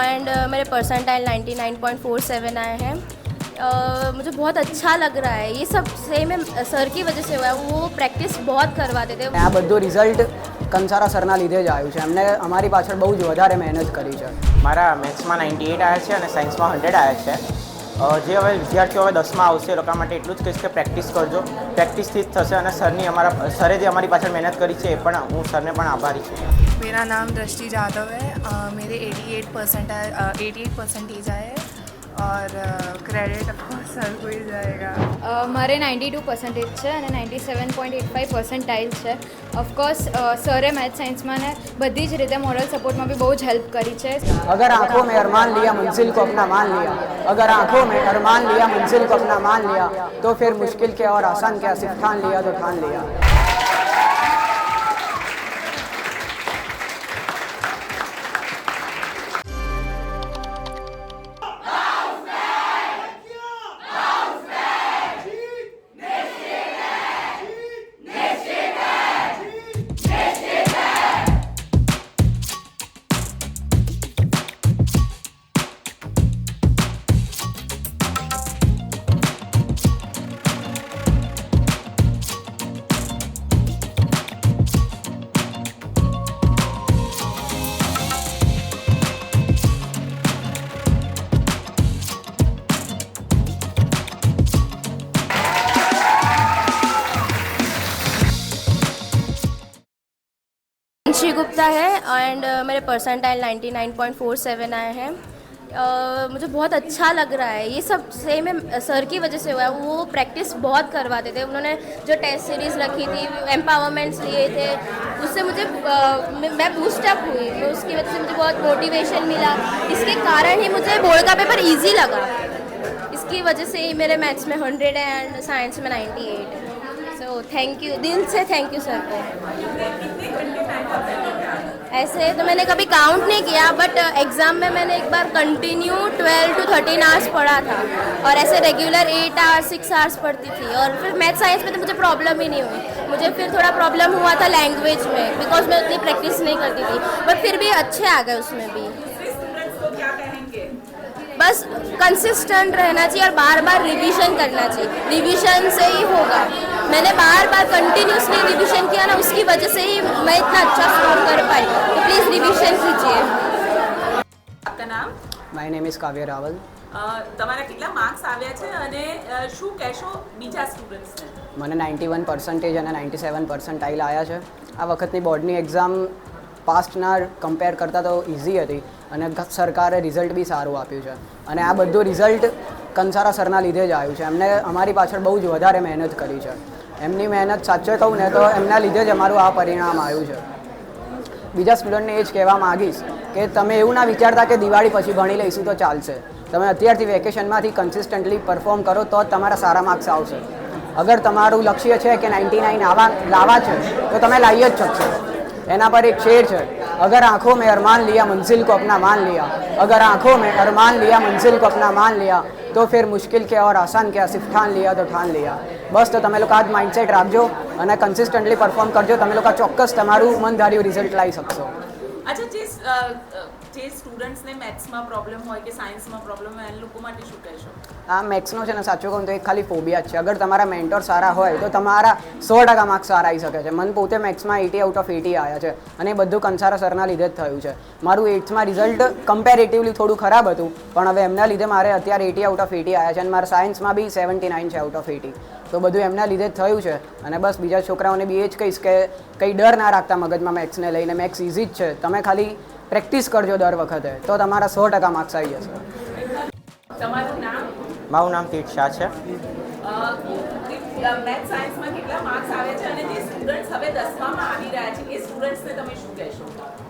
And मेरे percentile 99.47 आए हैं अ, मुझे बहुत अच्छा लग रहा है ये सब सेम है सर की वजह से हुआ है वो प्रैक्टिस बहुत करवाते थे આ બધું રિઝલ્ટ કંસારા સરના લીધે જ આવ્યું છે એમને અમારી પાછળ બહુ જ વધારે મહેનત કરી છે મારા મેથ્સમાં નાઇન્ટી એટ આવ્યા છે અને સાયન્સમાં હંડ્રેડ આવ્યા છે અ, જે હવે વિદ્યાર્થીઓ હવે દસમાં આવશે એ લોકો માટે એટલું જ કહીશ કે પ્રેક્ટિસ કરજો પ્રેક્ટિસથી જ થશે અને સરની અમારા સરે જે અમારી પાછળ મહેનત કરી છે એ પણ હું સરને પણ આભારી છું मेरा नाम दृष्टि जादव है अ, मेरे 88 परसेंट एटी एट परसेंटेज आए हैं और क्रेडिट ऑफकोर्स सर को ही जाएगा અ, મારે નાઇન્ટી ટુ પર્સન્ટેજ છે અને ninety seven point eight five percentile છે ઓફકોર્સ સરે મેથ સાયન્સમાં ને બધી જ રીતે મોરલ સપોર્ટમાં બી બહુ જ હેલ્પ કરી છે अगर आंखों में अरमान लिया मंजिल को अपना मान लिया अगर आंखों में अरमान लिया मंजिल को अपना मान लिया तो फिर मुश्किल के और आसान क्या सिर्फ ठान लिया तो ठान लिया अंशी गुप्ता है एंड मेरे परसेंटाइल 99.47 आए हैं। अ, मुझे बहुत अच्छा लग रहा है। ये सब सेम है सर की वजह से हुआ है। वो प्रैक्टिस बहुत करवाते थे। उन्होंने जो टेस्ट सीरीज़ रखी थी एम्पावरमेंट्स लिए थे उससे मुझे अ, मैं- बूस्टअप हुई। उसकी वजह से मुझे बहुत मोटिवेशन मिला। इसके कारण ही मुझे बोर्ड का पेपर ईजी लगा। इसकी वजह से ही मेरे मैथ्स में हंड्रेड है एंड साइंस में नाइन्टी एट है। सो थैंक यू दिल से थैंक यू सर ऐसे तो मैंने कभी काउंट नहीं किया बट एग्ज़ाम में मैंने एक बार कंटिन्यू 12 टू 13 आवर्स पढ़ा था। और ऐसे रेगुलर 8 आवर्स 6 आवर्स पढ़ती थी। और फिर मैथ साइंस में तो मुझे प्रॉब्लम ही नहीं हुई। मुझे फिर थोड़ा प्रॉब्लम हुआ था लैंग्वेज में बिकॉज़ मैं उतनी प्रैक्टिस नहीं करती थी। बट फिर भी अच्छे आ गए उसमें भी। बस कंसिस्टेंट रहना चाहिए और बार बार रिवीजन करना चाहिए रिवीजन से ही होगा मैंने बार बार कंटिन्यूसली रिवीजन किया ना उसकी वजह से ही मैं इतना अच्छा स्कोर कर पाई तो प्लीज़ रिवीजन कीजिए આપકા નામ માય નેમ ઇઝ કાવ્ય રાવલ અ, તમારા કેટલા માર્ક્સ આવ્યા છે અને અ, શું કહેશો બીજા સ્ટુડન્ટ્સને મને નાઇન્ટી વન પર્સન્ટેજ અને નાઇન્ટી સેવન પર્સન્ટાઇલ આવ્યા છે આ વખતની બોર્ડની એક્ઝામ પાસ્ટના કમ્પેર કરતાં તો ઇઝી હતી અને સરકારે રિઝલ્ટ બી સારું આપ્યું છે. અને આ બધું રિઝલ્ટ કંસારા સરના લીધે જ આવ્યું છે. એમને અમારી પાછળ બહુ જ વધારે મહેનત કરી છે. એમની મહેનત સાચે કહું ને તો એમના લીધે જ અમારું આ પરિણામ આવ્યું છે. બીજા સ્ટુડન્ટને એ જ કહેવા માગીશ કે તમે એવું ના વિચારતા કે દિવાળી પછી ભણી લઈશું તો ચાલશે. તમે અત્યારથી વેકેશનમાંથી કન્સિસ્ટન્ટલી પરફોર્મ કરો તો તમારા સારા માર્ક્સ આવશે. અગર તમારું લક્ષ્ય છે કે નાઇન્ટી નાઇન આવા લાવવા છે, તો તમે લાવી જ શકશો. એના પર એક શેર છે. અગર આંખોं में अरमान लिया मंजिल को अपना मान लिया अगर आंखों में अरमान लिया मंजिल को अपना मान लिया तो फिर मुश्किल क्या और आसान क्या सिर्फ ठान लिया तो ठान लिया બસ તો તમે લોકો આ જ માઇન્ડસેટ રાખજો અને કન્સિસ્ટન્ટલી પરફોર્મ કરજો તમે લોકો ચોક્કસ તમારું મન ધાર્યું રિઝલ્ટ લાવી શકશો અચ્છા જે અ, અ, જે સ્ટુડન્ટ્સને મેથ્સમાં પ્રોબ્લેમ હોય કે સાયન્સમાં પ્રોબ્લેમ હોય એ લોકો માટે શું કહેશો? આ મેથ્સનો છે ને, સાચું કહું તો એક ખાલી ફોબિયા છે. અગર તમારા મેન્ટોર સારા હોય, તો તમારા સો ટકા માર્ક્સ સારા આવી શકે છે. મને પોતે મેથ્સમાં એટી આઉટ ઓફ એટી આવ્યા છે અને એ બધું કંસારા સરના લીધે જ થયું છે. મારું એઇટ્થમાં રિઝલ્ટ કમ્પેરેટિવલી થોડું ખરાબ હતું, પણ હવે એમના લીધે મારે અત્યારે એટી આઉટ ઓફ એટી આવ્યા છે અને મારા સાયન્સમાં બી સેવન્ટી નાઇન છે આઉટ ઓફ એટી તો બધું એમના લીધે જ થયું છે અને બસ બીજા છોકરાઓને બી એ જ કહીશ કે કંઈ ડર ના રાખતા મગજમાં મેથ્સને લઈને. મેથ્સ ઇઝી જ છે. તમે ખાલી પ્રેક્ટિસ કરજો દર વખતે. તો તમારા સો ટકા માર્ક્સ આવી જશે. તમારું નામ? મારું નામ તીર્થ શાહ છે. મેથ સાયન્સમાં કેટલા માર્ક્સ આવે છે અને જે સ્ટુડન્ટ્સ હવે દસમામાં આવી રહ્યા છે એ સ્ટુડન્ટ્સને તમે શું કહેશો?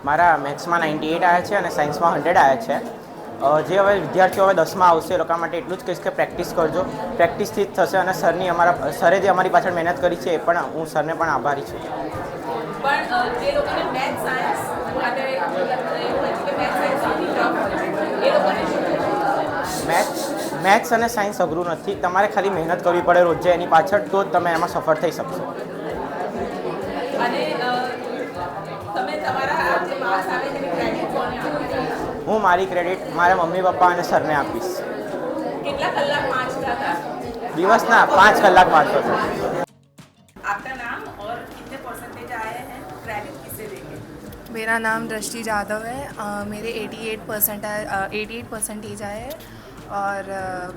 મારા મેથ્સમાં નાઇન્ટી એટ આવ્યા છે અને સાયન્સમાં હંડ્રેડ આવ્યા છે. જે હવે વિદ્યાર્થીઓ હવે દસમાં આવશે એ લોકો માટે એટલું જ કહીશ કે પ્રેક્ટિસ કરજો. પ્રેક્ટિસથી જ થશે અને સરની અમારા સરે જે અમારી પાછળ મહેનત કરી છે એ પણ હું સરને પણ આભારી છું. પણ જે લોકોને મેથ સાયન્સ મેથ્સ મેથ્સ અને સાયન્સ અઘરું નથી. તમારે ખાલી મહેનત કરવી પડે રોજે એની પાછળ તો જ તમે એમાં સફળ થઈ શકશો. અને તમે તમારા જે માર્ક્સ આવે હું મારી ક્રેડિટ મારા મમ્મી પપ્પા અને સરને આપીશ કેટલા કલાક વાંચતા હતા દિવસના પાંચ કલાક વાંચતો હતો आपका नाम और कितने परसेंटेज आए हैं क्रेडिट किसे देंगे मेरा नाम दृष्टि जाधव है अ, मेरे 88 परसेंट एटी एट परसेंटेज आए हैं और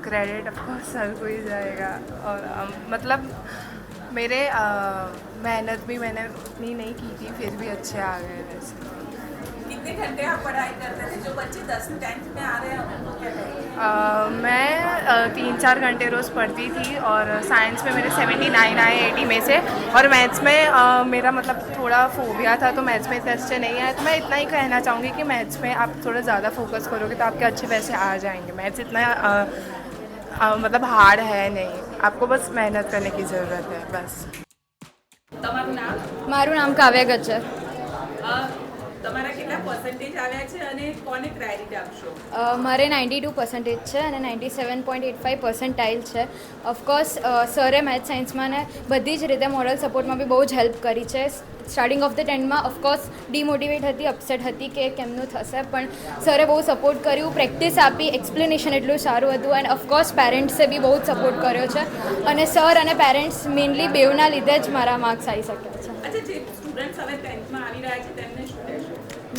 क्रेडिट ऑफकोर्स सर को ही जाएगा और अम, मतलब मेरे अ, मेहनत भी मैंने उतनी नहीं की थी फिर भी अच्छे आ गए वैसे कितने घंटे आप पढ़ाई करते थे जो बच्चे दस टेंथ में आ रहे हैं उनको क्या कहेंगे अ, मैं अ, तीन चार घंटे रोज़ पढ़ती थी और साइंस में मेरे 79 आए 80 में से और मैथ्स में अ, मेरा मतलब थोड़ा फोबिया था तो मैथ्स में इतने अच्छे नहीं आए तो मैं इतना ही कहना चाहूँगी कि मैथ्स में आप थोड़ा ज़्यादा फोकस करोगे तो आपके अच्छे पैसे आ जाएंगे मैथ्स इतना अ, अ, मतलब हार्ड है नहीं आपको बस मेहनत करने की ज़रूरत है बस તમારું નામ મારું નામ કાવ્ય ગજ્જર અ, તમારા કેટલા પર્સન્ટેજ આવ્યા છે અને કોને ક્રેડિટ આપશો? મારે નાઇન્ટી ટુ પર્સન્ટેજ છે અને ninety seven point eight five percentile છે. ઓફકોર્સ સરે મેથ સાયન્સમાં ને બધી જ રીતે મોડલ સપોર્ટમાં બી બહુ જ હેલ્પ કરી છે. સ્ટાર્ટિંગ ઓફ ધ ટેન્થમાં ઓફકોર્સ ડિમોટિવેટ હતી અપસેટ હતી કે કેમનું થશે પણ સરે બહુ સપોર્ટ કર્યું પ્રેક્ટિસ આપી એક્સપ્લેનેશન એટલું સારું હતું એન્ડ ઓફકોર્સ પેરેન્ટ્સે બી બહુ જ સપોર્ટ કર્યો છે. અને સર અને પેરેન્ટ્સ મેઇનલી બેવના લીધે જ મારા માર્ક્સ આવી શક્યા છે. અચ્છા જે સ્ટુડન્ટ્સ હવે ટેન્થમાં આવી રહ્યા છે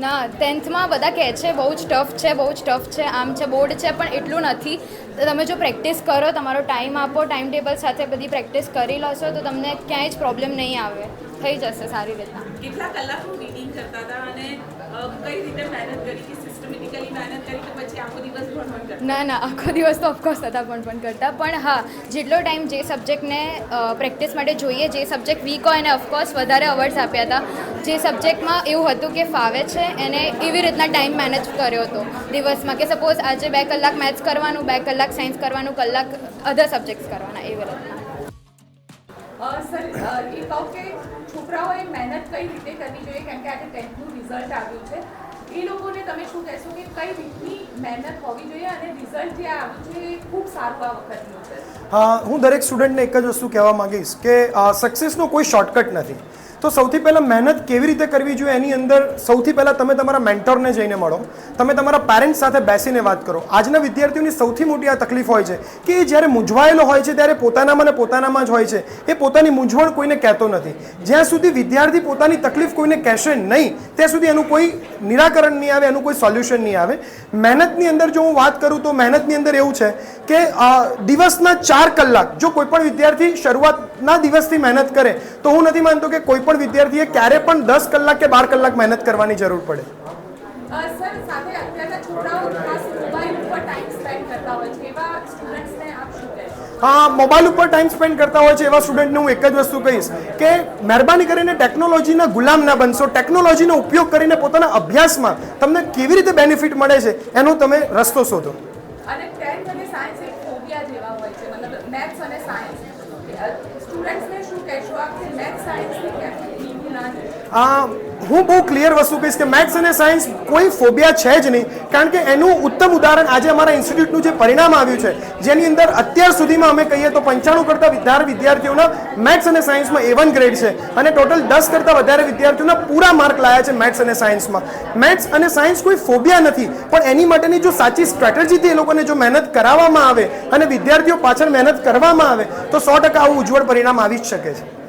ના ટેન્થમાં બધા કહે છે, બહુ જ ટફ છે, બહુ જ ટફ છે, આમ છે, બોર્ડ છે, પણ એટલું નથી. તો તમે જો પ્રેક્ટિસ કરો, તમારો ટાઈમ આપો ટાઈમ ટેબલ સાથે બધી પ્રેક્ટિસ કરી લેશો, તો તમને ક્યાંય જ પ્રોબ્લેમ નહીં આવે. થઈ જશે સારી રીતના. કેટલા કલાકનું રીડિંગ કરતા હતા અને કઈ રીતે મહેનત કરી ના ના આખો દિવસ તો ઓફકોર્સ હતા પણ પણ કરતા. પણ હા જેટલો ટાઈમ જે સબ્જેક્ટને પ્રેક્ટિસ માટે જોઈએ જે સબ્જેક્ટ વીક હોય એને ઓફકોર્સ વધારે અવર્સ આપ્યા હતા. જે સબ્જેક્ટમાં એવું હતું કે ફાવે છે એને એવી રીતના ટાઈમ મેનેજ કર્યો હતો. દિવસમાં કે સપોઝ આજે બે કલાક મેથ્સ કરવાનું બે કલાક સાયન્સ કરવાનું કલાક અધર સબ્જેક્ટ્સ કરવાના એવી રીતના. સર એ કહો કે છોકરાઓએ મહેનત કઈ રીતે કરવી જોઈએ? કેમ કે આજે ટેન્થનું રિઝલ્ટ આવ્યું છે. એ લોકોને તમે શું કહેશો કે કઈ રીતની મહેનત હોવી જોઈએ અને રિઝલ્ટ જે આવ્યું છે એ ખૂબ સારું આ વખતનું છે? હું દરેક સ્ટુડન્ટને એક જ વસ્તુ કહેવા માંગીશ કે સક્સેસનો કોઈ શોર્ટકટ નથી. તો સૌથી પહેલાં મહેનત કેવી રીતે કરવી જોઈએ? એની અંદર સૌથી પહેલાં તમે તમારા મેન્ટોરને જઈને મળો. તમે તમારા પેરેન્ટ્સ સાથે બેસીને વાત કરો. આજના વિદ્યાર્થીઓની સૌથી મોટી આ તકલીફ હોય છે કે એ જ્યારે મૂંઝવાયેલો હોય છે ત્યારે પોતાનામાં ને પોતાનામાં જ હોય છે. એ પોતાની મૂંઝવણ કોઈને કહેતો નથી. જ્યાં સુધી વિદ્યાર્થી પોતાની તકલીફ કોઈને કહેશે નહીં, ત્યાં સુધી એનું કોઈ નિરાકરણ નહીં આવે, એનું કોઈ સોલ્યુશન નહીં આવે. મહેનતની અંદર જો હું વાત કરું તો મહેનતની અંદર એવું છે કે દિવસના ચાર કલાક જો કોઈ પણ વિદ્યાર્થી શરૂઆતના દિવસથી મહેનત કરે તો હું નથી માનતો કે કોઈ પણ વિદ્યાર્થીએ ક્યારે પણ દસ કલાક કે બાર કલાક મહેનત કરવાની જરૂર પડે. હા મોબાઈલ ઉપર ટાઈમ સ્પેન્ડ કરતા હોય છે એવા સ્ટુડન્ટને હું એક જ વસ્તુ કહીશ કે મહેરબાની કરીને ટેકનોલોજીના ગુલામ ના બનશો ટેકનોલોજીનો ઉપયોગ કરીને પોતાના અભ્યાસમાં તમને કેવી રીતે બેનિફિટ મળે છે એનો તમે રસ્તો શોધો અને ટેન્થ અને સાયન્સ એક ફોબિયા જેવા હોય છે મતલબ મેથ્સ અને સાયન્સ સ્ટુડન્ટ્સને શું કહેશો આપ કે મેથ્સ સાયન્સની કેમ લીધું ના જોઈએ? આ હું બહુ ક્લિયર વસ્તુ કહીશ કે મેથ્સ અને સાયન્સ કોઈ ફોબિયા છે જ નહીં. કારણ કે એનું ઉત્તમ ઉદાહરણ આજે અમારા ઇન્સ્ટિટ્યૂટનું જે પરિણામ આવ્યું છે, જેની અંદર અત્યાર સુધીમાં અમે કહીએ તો પંચાણું કરતાં વધારે વિદ્યાર્થીઓના મેથ્સ અને સાયન્સમાં એ વન ગ્રેડ છે. અને ટોટલ દસ કરતાં વધારે વિદ્યાર્થીઓના પૂરા માર્ક લાયા છે મેથ્સ અને સાયન્સમાં મેથ્સ અને સાયન્સ કોઈ ફોબિયા નથી, પણ એની માટેની જો સાચી સ્ટ્રેટેજીથી એ લોકોને જો મહેનત કરાવવામાં આવે અને વિદ્યાર્થીઓ પાછળ મહેનત કરવામાં આવે, તો સો ટકા આવું ઉજ્જવળ પરિણામ આવી જ શકે છે.